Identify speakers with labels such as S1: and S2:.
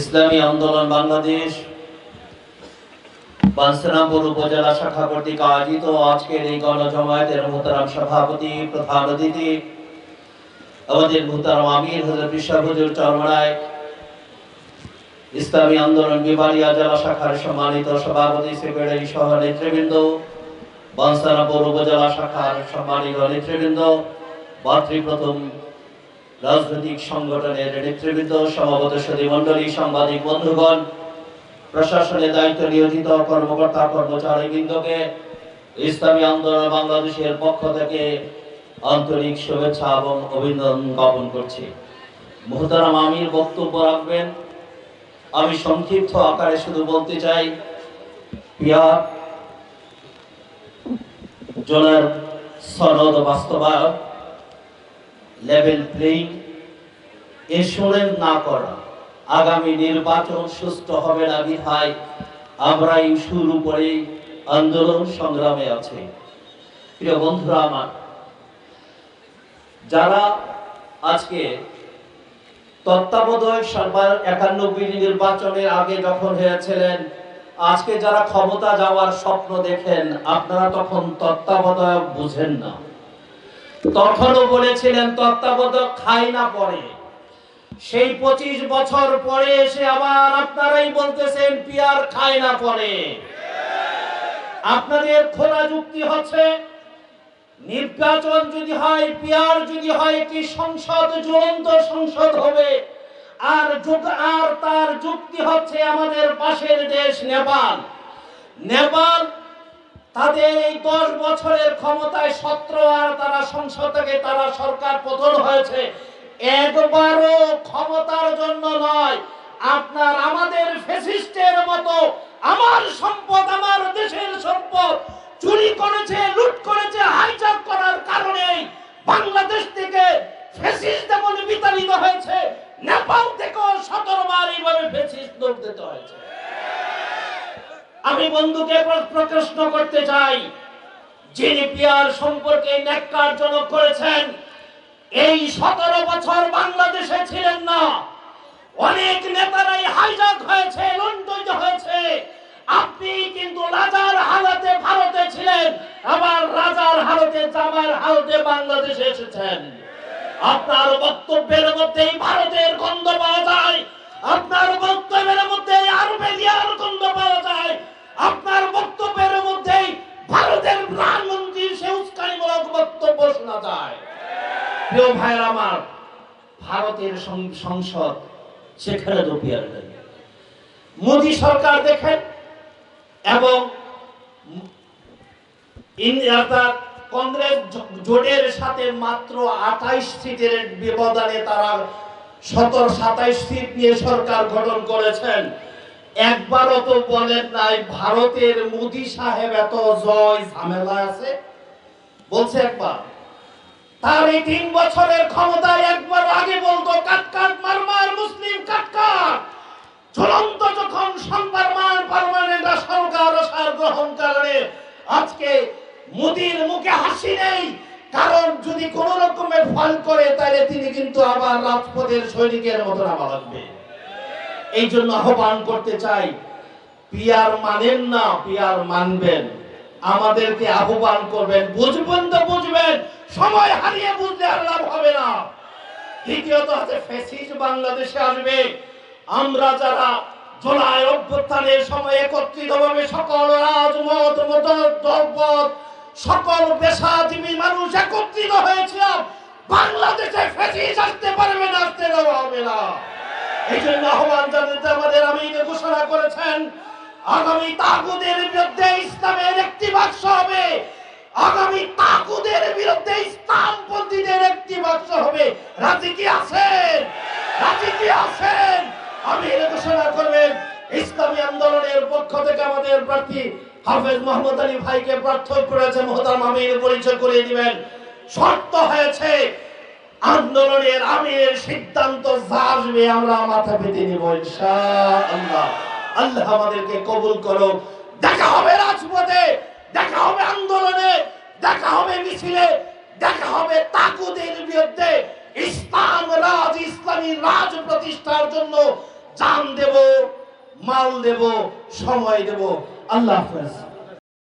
S1: ইসলামী আন্দোলন বাংলাদেশ বানসরামপুর উপজেলা শাখা কর্তৃক আয়োজিত আজকের এই গণজমায়েতের মোহতারাম সভাপতি, প্রধান অতিথি, আমাদের মোহতারাম আমির হজরত বিশ্বাস হুজুর চরমরায় ইসলামী আন্দোলন বিবারিয়া জেলা শাখার সম্মানিত সভাপতি, সেক্রেটারি সহ নেতৃবৃন্দ বানসরামপুর উপজেলা শাখার সম্মানিত নেতৃবৃন্দ, ভাতৃপ্রথম রাজনৈতিক সংগঠনের নেতৃবৃন্দ সমাগত মন্ডলী সাংবাদিক, বন্ধুগণ, প্রশাসনের দায়িত্ব নিয়োজিত কর্মকর্তা কর্মচারী বৃন্দকে ইসলামী আন্দোলন বাংলাদেশের পক্ষ থেকে আন্তরিক শুভেচ্ছা এবং অভিনন্দন জ্ঞাপন করছি। মোহতারাম আমির, বক্তব্য রাখবেন। আমি সংক্ষিপ্ত আকারে শুধু বলতে চাই জনের সনদ বাস্তবায়ন লেভেল প্লেইং এসরের না করা। আগামী নির্বাচন সুস্থ হবে না বিধায় আমরা শুরু করে আন্দোলন সংগ্রামে আছে। প্রিয় বন্ধুরা আমার, যারা আজকে তত্ত্বাবধায়ক সরকার একানব্বই নির্বাচনের আগে যখন হয়েছিলেন, আজকে যারা ক্ষমতা যাওয়ার স্বপ্ন দেখেন, আপনারা তখন তত্ত্বাবধায়ক বুঝেন না। তখনও বলেছিলেন, তত্ত্বাবধায়ক খাই না পরে। সেই পঁচিশ বছর পরে এসে আবার আপনারাই বলতেছেন, পিয়ার খায় না পরে। আপনাদের খোলা যুক্তি হচ্ছে, নির্বাচন যদি হয়, পিয়ার যদি হয় একটি সংসদ জ্বলন্ত সংসদ হবে? আর আর তার যুক্তি হচ্ছে আমাদের পাশের দেশ নেপাল। নেপাল তাদের এই দশ বছরের ক্ষমতায় সত্র আর তারা সংসদ থেকে তারা সরকার পতন হয়েছে। একবারও ক্ষমতার জন্য নয়, আপনার আমাদের ফেসিস্টের মতো, আমার সম্পদ, আমার দেশের সম্পদ চুরি করেছে, লুট করেছে, হাইজাক করার কারণে বাংলাদেশ থেকে ফেসিস্ট যেমন বিতাড়িত হয়েছে, নেপাল থেকেও সতেরো বার এইভাবে ফেসিস্ট লোক দিতে হয়েছে। আমি বন্ধুকে প্র- প্রশ্ন করতে চাই। যিনি পিয়ার সম্পর্কে ন্যাক্কারজনক করেছেন, এই সতেরো বছর বাংলাদেশে ছিলেন না। অনেক নেতারাই হাইজাক হয়েছে লন্ডন হয়েছে। আপনি কিন্তু রাজার হালতে ভারতে ছিলেন, আবার রাজার হালতে জামার হালতে বাংলাদেশে এসেছেন। আপনার বক্তব্যের মধ্যেই ভারতের গন্ধ প্রিয় ভাইয়ের আমার, ভারতের সংসদ সেখানে মোদী সরকার দেখেন এবং অর্থাৎ কংগ্রেস জোটের সাথে মাত্র আঠাইশ সিটের ব্যবধানে তারা সতেরো, সাতাইশ সিট নিয়ে সরকার গঠন করেছেন। একবারও তো বলেন নাই, ভারতের মোদী সাহেব এত জয় ঝামেলা আছে? বলছে একবার। তার এই তিন বছরের ক্ষমতায় একবার আগে বলতো, কাট কাট, মার মার, মুসলিম, কাট চূড়ান্ত যখন সংবারমান পার্মানেন্ট সরকার সার গ্রহণ কারণে আজকে মোদির মুখে হাসি নেই। কারণ যদি কোন রকমের ফল করে, তাহলে তিনি কিন্তু আবার রাজপথের সৈনিকের মতো নামা লাগবে। এই জন্য আহ্বান করতে চাই, পিয়ার মানেন না, পিয়ার মানবেন। আমাদেরকে আহ্বান করবেন, বুঝবেন তো বুঝবেন, সময় হারিয়ে বুঝলে আর লাভ হবে না। দ্বিতীয়ত আছে ফেসিস বাংলাদেশে আসবে। আমরা যারা জুলাই অভ্যুত্থানের সময় একত্রিত ভাবে সকল রাজমত মত দলপথ সকল পেশাজীবী মানুষ একত্রিত হয়েছিলাম, বাংলাদেশে ফেসিস আসতে পারবে না, আসতে দেওয়া হবে না। এই জন্য আহ্বান জানাতে আমাদের আমি ঘোষণা করেছেন আগামী তাগুদের বিরুদ্ধে ইসলামের একটি বাক্স হবে। আগামী তাগুদের বিরুদ্ধে ইসলামপন্থীদের একটি বাক্স হবে। রাজি কি আছেন? রাজি কি আছেন? আমি আমির ঘোষণা করবেন, ইসলামী আন্দোলনের পক্ষ থেকে আমাদের প্রার্থী হাফেজ মোহাম্মদ আলী ভাইকে প্রার্থনা করেছে, মহতারাম আমির পরিচয় করে দিবেন। শর্ত হয়েছে, আন্দোলনের আমিরের সিদ্ধান্ত যা আসবে আমরা মাথা পেতে নিব, ইনশাআল্লাহ। আল্লাহ আমাদেরকে কবুল করো দেখা হবে রাজপথে, দেখা হবে আন্দোলনে, দেখা হবে মিছিলে, দেখা হবে তাকুদের বিরুদ্ধে ইসলাম, রাজ, ইসলামী রাজ প্রতিষ্ঠার জন্য জান দেব, মাল দেব, সময় দেব। আল্লাহ হাফেজ।